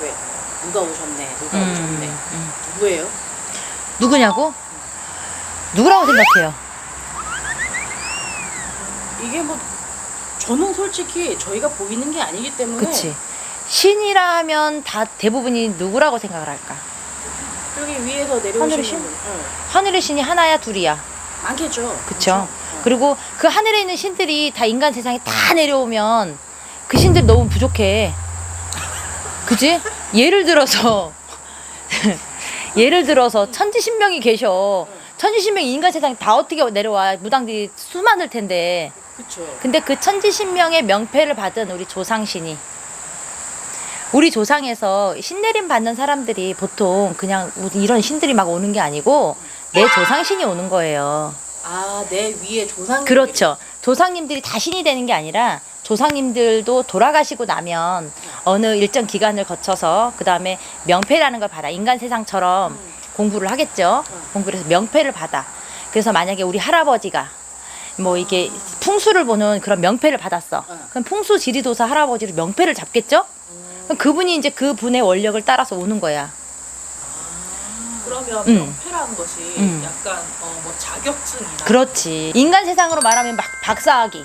때왜 누가 오셨네 누가 음, 오셨네 음. 누구예요? 누구냐고? 누구라고 생각해요? 이게 뭐 저는 솔직히 저희가 보이는 게 아니기 때문에 그치. 신이라 하면 다 대부분이 누구라고 생각을 할까? 여기 위에서 내려오시는 신? 분 응. 하늘의 신이 하나야 둘이야. 많겠죠. 그쵸? 어. 그리고 그 하늘에 있는 신들이 다 인간 세상에 다 내려오면 그 신들 너무 부족해. 그지? 예를 들어서 예를 들어서 천지신명이 계셔. 천지신명이 인간 세상에 다 어떻게 내려와? 무당들이 수많을 텐데. 그쵸. 근데 그 천지신명의 명패를 받은 우리 조상신이 우리 조상에서 신내림 받는 사람들이 보통 그냥 뭐 이런 신들이 막 오는 게 아니고 내 조상신이 오는 거예요. 아, 내 위에 조상 그렇죠. 조상님들이 다 신이 되는 게 아니라 조상님들도 돌아가시고 나면 어느 일정 기간을 거쳐서 그 다음에 명패라는 걸 받아 인간 세상처럼 공부를 하겠죠. 공부를 해서 명패를 받아. 그래서 만약에 우리 할아버지가 뭐 이게 풍수를 보는 그런 명패를 받았어. 그럼 풍수 지리도사 할아버지를 명패를 잡겠죠. 그럼 그분이 이제 그 분의 원력을 따라서 오는 거야. 그러면 음. 명패라는 것이 음. 약간 어, 뭐 자격증이나 그렇지. 인간 세상으로 말하면 막 박사학위.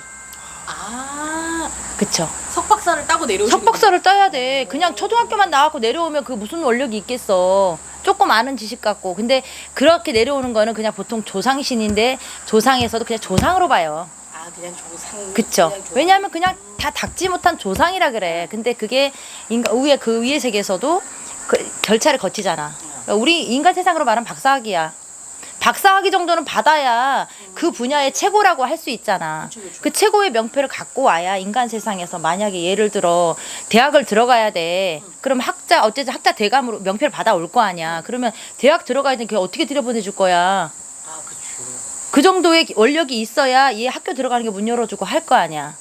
아, 그쵸. 석박사를 따고 내려오시는 석박사를 따야 돼. 그냥 초등학교만 나왔고 내려오면 그 무슨 원력이 있겠어. 조금 아는 지식 갖고. 근데 그렇게 내려오는 거는 그냥 보통 조상신인데 조상에서도 그냥 조상으로 봐요. 아, 그냥 조상. 그쵸. 그냥 조상. 왜냐하면 그냥 다 닦지 못한 조상이라 그래. 근데 그게 인간, 위에 그 위의 세계에서도 그 절차를 거치잖아. 그러니까 우리 인간 세상으로 말하면 박사학위야. 박사학위 정도는 받아야 그 분야의 최고라고 할 수 있잖아. 그 최고의 명패를 갖고 와야 인간 세상에서 만약에 예를 들어 대학을 들어가야 돼. 그럼 학자 어쨌든 학자 대감으로 명패를 받아 올 거 아니야. 그러면 대학 들어가야 되는 게 어떻게 들여보내줄 거야. 아, 그쵸. 그 정도의 원력이 있어야 얘 학교 들어가는 게 문 열어주고 할 거 아니야.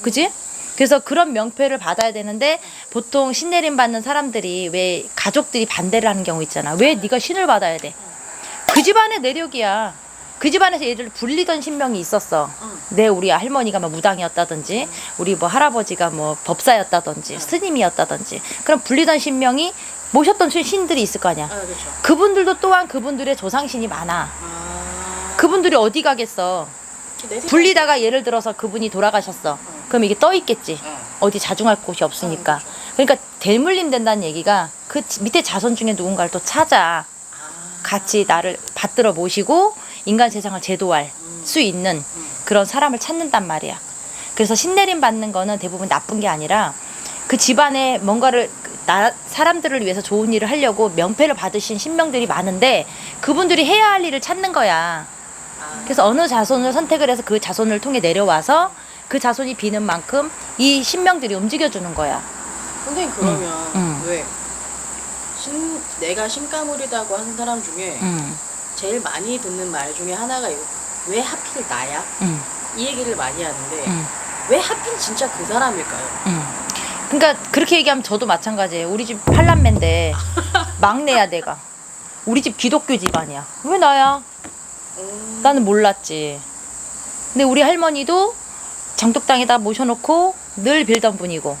그지? 그래서 그런 명패를 받아야 되는데 보통 신내림 받는 사람들이 왜 가족들이 반대를 하는 경우 있잖아. 왜 네가 신을 받아야 돼? 그 집안의 내력이야. 그 집안에서 얘를 불리던 신명이 있었어. 내 우리 할머니가 뭐 무당이었다든지, 우리 뭐 할아버지가 뭐 법사였다든지, 스님이었다든지, 그런 불리던 신명이 모셨던 신- 신들이 있을 거 아니야. 아, 그쵸. 그분들도 또한 그분들의 조상신이 많아. 아. 그분들이 어디 가겠어? 내 생각- 불리다가 예를 들어서 그분이 돌아가셨어. 그럼 이게 떠 있겠지. 응. 어디 자중할 곳이 없으니까. 그러니까 대물림 된다는 얘기가 그 지- 밑에 자손 중에 누군가를 또 찾아 아. 같이 나를 받들어 모시고 인간 세상을 제도할 수 있는 그런 사람을 찾는단 말이야. 그래서 신내림 받는 거는 대부분 나쁜 게 아니라 그 집안에 뭔가를 그 나, 사람들을 위해서 좋은 일을 하려고 명패를 받으신 신명들이 많은데 그분들이 해야 할 일을 찾는 거야. 아. 그래서 어느 자손을 선택을 해서 그 자손을 통해 내려와서 그 자손이 비는 만큼 이 신명들이 움직여주는 거야. 선생님 그러면 응. 왜 신, 내가 신가물이라고 하는 사람 중에 응, 제일 많이 듣는 말 중에 하나가 이거 왜 하필 나야? 응, 이 얘기를 많이 하는데 응, 왜 하필 진짜 그 사람일까요? 응. 그러니까 그렇게 얘기하면 저도 마찬가지예요. 우리 집 팔남매인데 막내야 내가. 우리 집 기독교 집안이야. 왜 나야? 음, 나는 몰랐지. 근데 우리 할머니도 장독당에다 모셔놓고 늘 빌던 분이고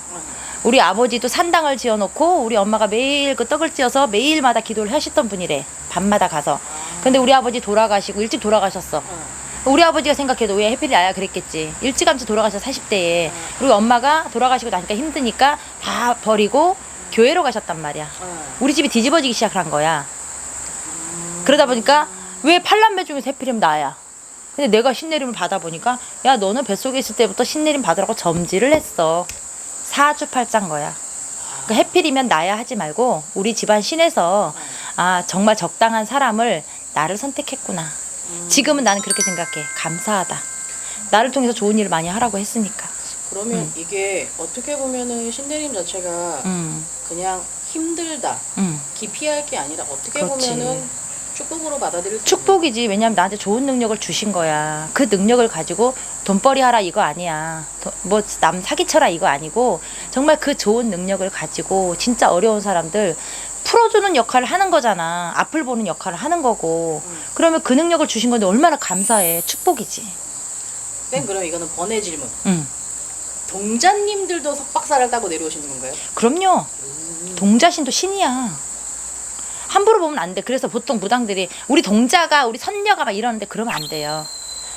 우리 아버지도 산당을 지어놓고 우리 엄마가 매일 그 떡을 찌어서 매일마다 기도를 하셨던 분이래. 밤마다 가서. 근데 우리 아버지 돌아가시고 일찍 돌아가셨어. 어. 우리 아버지가 생각해도 왜 해필이 나야 그랬겠지. 일찌감치 돌아가셔서 40대에. 그리고 엄마가 돌아가시고 나니까 힘드니까 다 버리고 교회로 가셨단 말이야. 어. 우리 집이 뒤집어지기 시작한 거야. 그러다 보니까 왜 팔남매 중에 해필이면 나야. 근데 내가 신내림을 받아보니까 야 너는 뱃속에 있을 때부터 신내림 받으라고 점지를 했어. 사주팔자인 거야. 그러니까 해필이면 나야 하지 말고 우리 집안 신에서 아 정말 적당한 사람을 나를 선택했구나. 지금은 나는 그렇게 생각해. 감사하다. 나를 통해서 좋은 일을 많이 하라고 했으니까. 그러면 이게 어떻게 보면은 신내림 자체가 음, 그냥 힘들다, 음. 기피할 게 아니라 어떻게 그렇지. 보면은 축복으로 받아들일 수 축복이지. 왜냐면 나한테 좋은 능력을 주신 거야. 그 능력을 가지고 돈벌이 하라 이거 아니야. 뭐 남 사기쳐라 이거 아니고 정말 그 좋은 능력을 가지고 진짜 어려운 사람들 풀어주는 역할을 하는 거잖아. 앞을 보는 역할을 하는 거고. 그러면 그 능력을 주신 건데 얼마나 감사해. 축복이지. 뺀 그럼 이거는 번외 질문. 응. 동자님들도 석박사를 따고 내려오시는 건가요? 그럼요. 동자신도 신이야. 함부로 보면 안 돼. 그래서 보통 무당들이 우리 동자가 우리 선녀가 막 이러는데 그러면 안 돼요.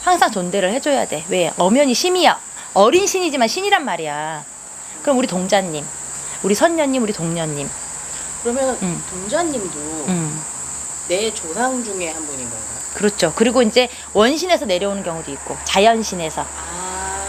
항상 존대를 해줘야 돼. 왜? 엄연히 신이야. 어린 신이지만 신이란 말이야. 그럼 우리 동자님, 우리 선녀님, 우리 동녀님. 그러면 음. 동자님도 음, 내 조상 중에 한 분인 건가요? 그렇죠. 그리고 이제 원신에서 내려오는 경우도 있고 자연신에서 아,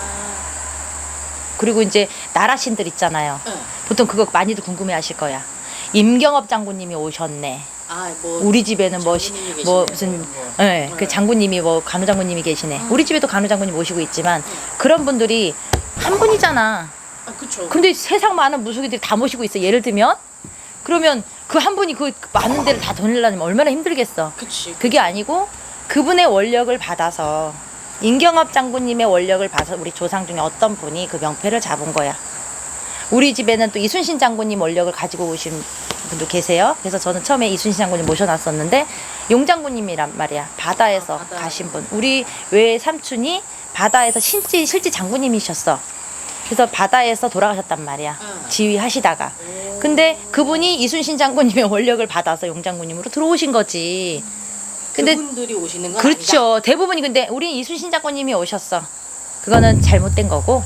그리고 이제 나라신들 있잖아요. 응. 보통 그거 많이들 궁금해하실 거야. 임경업 장군님이 오셨네. 아, 뭐 우리 집에는 뭐, 시- 장군님이 뭐 계시네, 무슨 뭐. 예, 그 네. 장군님이 뭐 간호 장군님이 계시네. 음. 우리 집에도 간호 장군님 모시고 있지만 그런 분들이 한 분이잖아. 아, 그쵸. 근데 세상 많은 무속이들이 다 모시고 있어. 예를 들면 그러면 그 한 분이 그 많은 데를 다 돌리려면 얼마나 힘들겠어. 그치. 그게 아니고 그분의 원력을 받아서 임경업 장군님의 원력을 받아서 우리 조상 중에 어떤 분이 그 명패를 잡은 거야. 우리 집에는 또 이순신 장군님 원력을 가지고 오신 분도 계세요. 그래서 저는 처음에 이순신 장군님 모셔놨었는데 용 장군님이란 말이야. 바다에서 아, 바다. 가신 분. 우리 외 삼촌이 바다에서 실지 실지 장군님이셨어. 그래서 바다에서 돌아가셨단 말이야. 응. 지휘하시다가. 오. 근데 그분이 이순신 장군님의 원력을 받아서 용 장군님으로 들어오신 거지. 근데 그분들이 오시는 건 그렇죠. 대부분이 근데 우리 이순신 장군님이 오셨어. 그거는 잘못된 거고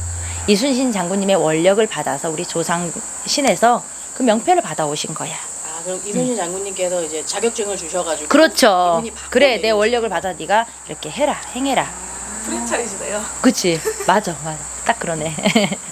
이순신 장군님의 원력을 받아서 우리 조상 신에서 그 명패를 받아 오신 거야. 아, 그럼 이순신 장군님께서 이제 자격증을 주셔가지고 그렇죠. 이분이 그래 내 원력을 받아 네가 이렇게 해라 행해라. 프랜차이즈네요. 그치 맞아 맞아 딱 그러네.